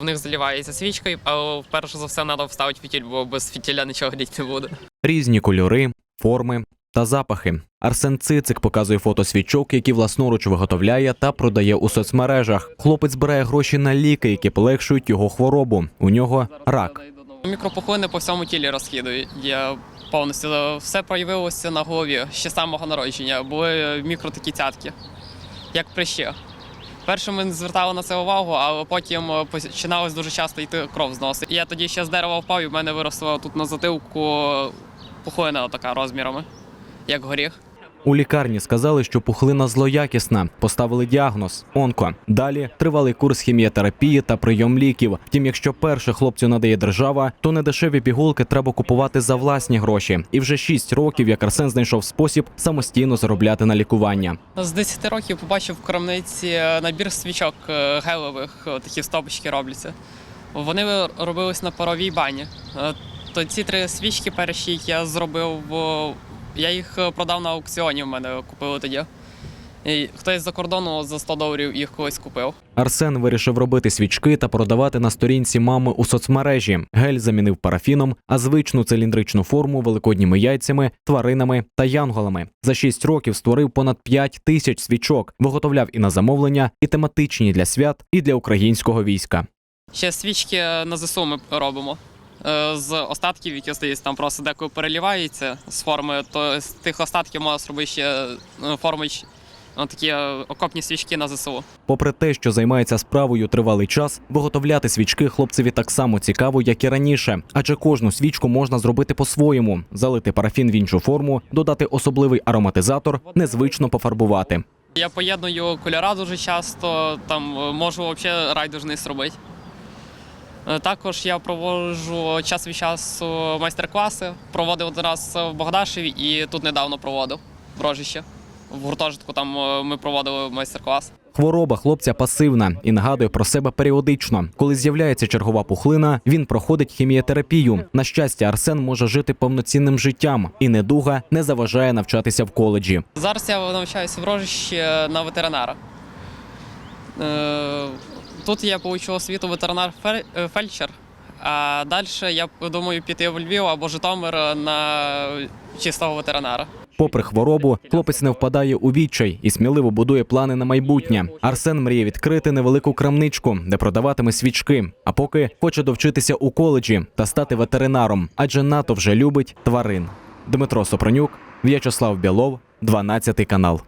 В них заливається свічкою, але перше за все треба вставити фітіль, бо без фітіля нічого гріти не буде. Різні кольори, форми та запахи. Арсен Цицик показує фото свічок, які власноруч виготовляє та продає у соцмережах. Хлопець збирає гроші на ліки, які полегшують його хворобу. У нього рак. Мікропухлини по всьому тілі розхідують. Я повністю все проявилося на голові ще з самого народження. Були мікро такі цятки, як прищі. Перше ми не звертали на це увагу, але потім е, починалось дуже часто йти кров з носа. Я тоді ще з дерева впав, і в мене виросла тут на затилку пухлина така розмірами, як горіх. У лікарні сказали, що пухлина злоякісна. Поставили діагноз онко. Далі тривалий курс хіміотерапії та прийом ліків. Втім, якщо перше хлопцю надає держава, то недешеві пігулки треба купувати за власні гроші. І вже 6 років, як Арсен знайшов спосіб самостійно заробляти на лікування. З 10 років побачив в крамниці набір свічок е, гелевих, е, такі стопочки робляться. Вони робились на паровій бані. Е, То ці три свічки перші я зробив, е, я їх е, продав на аукціоні. В мене купили тоді. І хтось за кордону за 100 доларів їх колись купив. Арсен вирішив робити свічки та продавати на сторінці мами у соцмережі. Гель замінив парафіном, а звичну циліндричну форму великодніми яйцями, тваринами та янголами. За 6 років створив понад 5 тисяч свічок, виготовляв і на замовлення, і тематичні для свят, і для українського війська. Ще свічки на ЗСУ ми робимо. Е, З остатків, які остаються, там просто деколи перелівається з форми, то з тих остатків можна зробити ще е, форми ну, такі е, окопні свічки на ЗСУ. Попри те, що займається справою тривалий час, виготовляти свічки хлопцеві так само цікаво, як і раніше, адже кожну свічку можна зробити по-своєму: залити парафін в іншу форму, додати особливий ароматизатор, незвично пофарбувати. Я поєдную кольора дуже часто, там можу взагалі райдужний зробити. Е, Також я проводжу час від часу майстер-класи. Проводив один раз в Богдашеві і тут недавно проводив в Рожище. В гуртожитку там е, ми проводили майстер-клас. Хвороба хлопця пасивна і нагадує про себе періодично. Коли з'являється чергова пухлина, він проходить хіміотерапію. На щастя, Арсен може жити повноцінним життям, і недуга не заважає навчатися в коледжі. Зараз я навчаюся в Рожищі на ветеринара. Тут я отримав освіту ветеринар-фельдшер, а далі я думаю піти в Львів або Житомир на чистого ветеринара. Попри хворобу, хлопець не впадає у відчай і сміливо будує плани на майбутнє. Арсен мріє відкрити невелику крамничку, де продаватиме свічки. А поки хоче довчитися у коледжі та стати ветеринаром, адже НАТО вже любить тварин. Дмитро Сопронюк, В'ячеслав Білов, 12 канал.